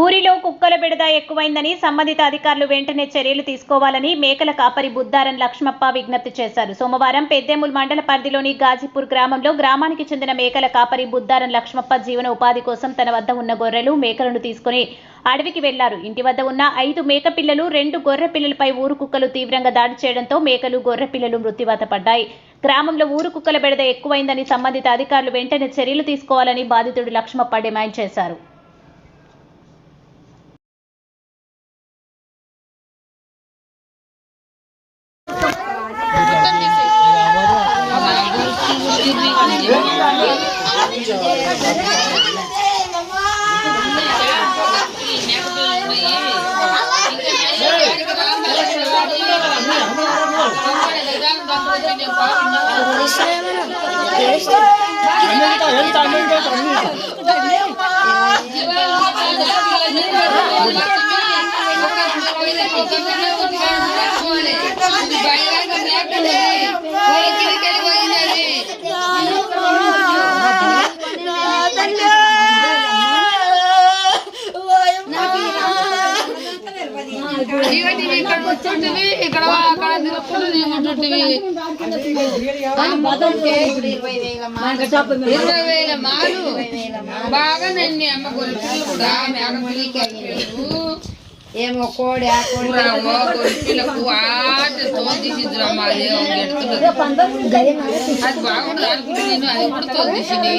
ఊరిలో కుక్కల బెడద ఎక్కువైందని సంబంధిత అధికారులు వెంటనే చర్యలు తీసుకోవాలని మేకల కాపరి బుద్దారన్ లక్ష్మప్ప విజ్ఞప్తి చేశారు. సోమవారం పెద్దేముల్ మండల పరిధిలోని గాజీపూర్ గ్రామంలో గ్రామానికి చెందిన మేకల కాపరి బుద్దారన్ లక్ష్మప్ప జీవన ఉపాధి కోసం తన వద్ద ఉన్న గొర్రెలు మేకలను తీసుకుని అడవికి వెళ్ళారు. ఇంటి వద్ద ఉన్న ఐదు మేక పిల్లలు రెండు గొర్రె పిల్లలపై ఊరు కుక్కలు తీవ్రంగా దాడి చేయడంతో మేకలు గొర్రె పిల్లలు మృత్యువాత పడ్డాయి. గ్రామంలో ఊరు కుక్కల బెడద ఎక్కువైందని సంబంధిత అధికారులు వెంటనే చర్యలు తీసుకోవాలని బాధితుడు లక్ష్మప్ప డిమాండ్ చేశారు. Bye. ఇక్కడ అక్కడ ఇరవై వేల మాలు బాగా అమ్మ కూడా ఏమో కోడి ఆ కోడి రామో గొలుసులకు ఆట అది ఎడుతుంది అది బాగుండదు అనుకుంటే అది కూడా తోదిసింది